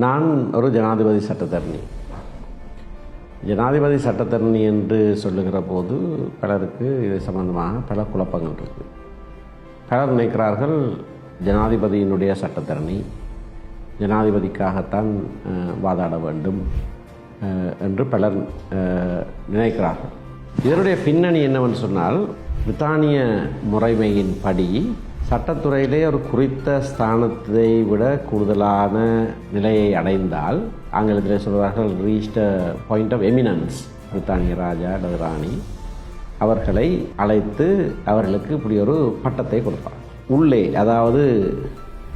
நான் ஒரு ஜனாதிபதி சட்டத்தரணி. ஜனாதிபதி சட்டத்தரணி என்று சொல்லுகிற போது பலருக்கு இது சம்பந்தமாக பல குழப்பங்கள் இருக்குது பலர் நினைக்கிறார்கள் ஜனாதிபதியினுடைய சட்டத்தரணி ஜனாதிபதிக்காகத்தான் வாதாட வேண்டும் என்று பலர் நினைக்கிறார்கள். இதனுடைய பின்னணி என்னவென்று சொன்னால் பிரித்தானிய முறைமையின் படி சட்டத்துறையிலே ஒரு குறித்த ஸ்தானத்தை விட கூடுதலான நிலையை அடைந்தால் ஆங்கிலத்தில் சொல்வார்கள் ரீச்ட பாயிண்ட் ஆஃப் எமினன்ஸ் பிரித்தானிய ராஜா அல்லது ராணி அவர்களை அழைத்து அவர்களுக்கு இப்படி ஒரு பட்டத்தை கொடுப்பார். உள்ளே அதாவது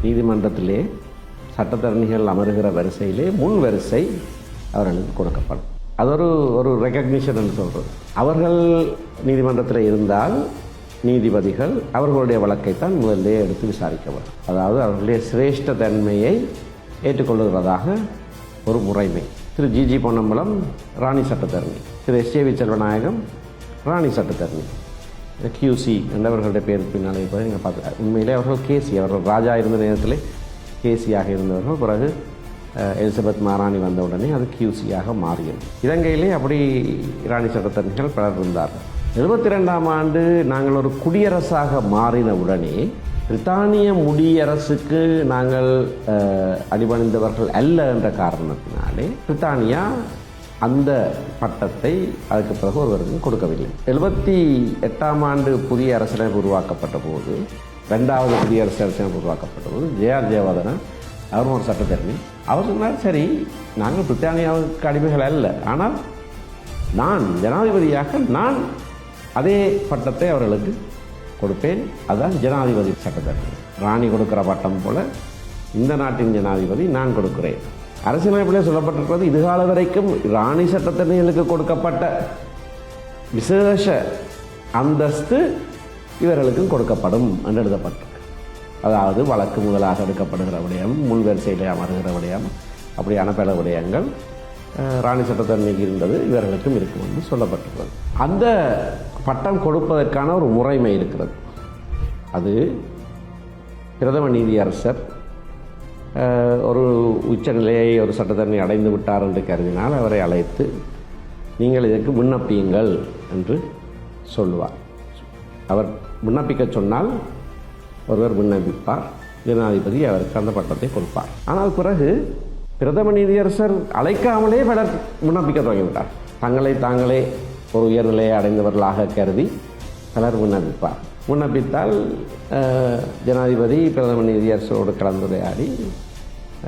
நீதிமன்றத்திலே சட்டத்தரணிகள் அமருகிற வரிசையிலே முன் வரிசை அவர்களுக்கு கொடுக்கப்படும். அது ஒரு ஒரு ரெக்கக்னிஷன் சொல்கிறது அவர்கள் நீதிமன்றத்தில் இருந்தால் நீதிபதிகள் அவர்களுடைய வழக்கைத்தான் முதலே எடுத்து விசாரிக்கப்படும் அதாவது அவர்களுடைய சிரேஷ்ட தன்மையை ஏற்றுக்கொள்ளுகிறதாக ஒரு முறைமை. திரு ஜிஜி பொன்னம்பலம் ராணி சட்டத்தரணி. திரு எஸ். ஜே செல்வநாயகம் ராணி சட்டத்தரணி. கியூசி என்றவர்களுடைய பேர் பின்னால் இருப்பதை நீங்கள் பார்த்து உண்மையிலே அவர்கள் கேசி அவர்கள் ராஜா இருந்த நேரத்தில் கேசியாக இருந்தவர்கள். பிறகு எலிசபெத் மகாராணி வந்த உடனே அது கியூசியாக மாறியது. இலங்கையிலே அப்படி ராணி சட்டத்தரணிகள் பலர் இருந்தார்கள். எழுபத்தி ரெண்டாம் ஆண்டு நாங்கள் ஒரு குடியரசாக மாறின உடனே பிரித்தானிய முடியரசுக்கு நாங்கள் அடிபணிந்தவர்கள் அல்ல என்ற காரணத்தினாலே பிரித்தானியா அந்த பட்டத்தை அதுக்கு பிறகு ஒருவருக்கும் கொடுக்கவில்லை. எழுபத்தி எட்டாம் ஆண்டு புதிய அரசியலமைப்பு உருவாக்கப்பட்ட போது ரெண்டாவது புதிய அரசியலமைப்பு உருவாக்கப்பட்ட போது ஜேஆர் ஜெயவர்தனா அவரும் ஒரு சட்டத்தரணி. அவர் சொன்னார் சரி நாங்கள் பிரித்தானியாவுக்கு அடிமைகள் அல்ல. ஆனால் நான் ஜனாதிபதியாக நான் அதே பட்டத்தை அவர்களுக்கு கொடுப்பேன். அதுதான் ஜனாதிபதி சட்டத்தரணி ராணி கொடுக்குற பட்டம் போல இந்த நாட்டின் ஜனாதிபதி நான் கொடுக்கிறேன். அரசியலமைப்பிலே சொல்லப்பட்டிருக்கிறது இதுகால வரைக்கும் ராணி சட்டத்தரணிகளுக்கு கொடுக்கப்பட்ட விசேஷ அந்தஸ்து இவர்களுக்கும் கொடுக்கப்படும் என்று எழுதப்பட்டிருக்கு. அதாவது வழக்கு முதலாக எடுக்கப்படுகிற விடயம் முன்வரிசையில் அமர்கிற விடயம் அப்படியான பல விடயங்கள். ராணி சட்டத்தரணிக்கு இருந்தது இவர்களுக்கும் இருக்கும் என்று சொல்லப்பட்டுள்ளது அந்த பட்டம் கொடுப்பதற்கான ஒரு முறைமை இருக்கிறது. அது பிரதம நீதியரசர் ஒரு உச்சநிலையை ஒரு சட்டத்தரணி அடைந்து விட்டார் என்று கருதினால் அவரை அழைத்து நீங்கள் இதற்கு விண்ணப்பியுங்கள் என்று சொல்லுவார். அவர் விண்ணப்பிக்க சொன்னால் ஒருவர் விண்ணப்பிப்பார் ஜனாதிபதி அவருக்கு அந்த பட்டத்தை கொடுப்பார். ஆனால் பிறகு பிரதம நீதியரசர் அழைக்காமலே பலர் விண்ணப்பிக்க தொடங்கிவிட்டார். தங்களை தாங்களே ஒரு உயர்நிலையை அடைந்தவர்களாக கருதி பலர் விண்ணப்பிப்பார் விண்ணப்பித்தால் ஜனாதிபதி பிரதம நீதியரசரோடு கலந்துரையாடி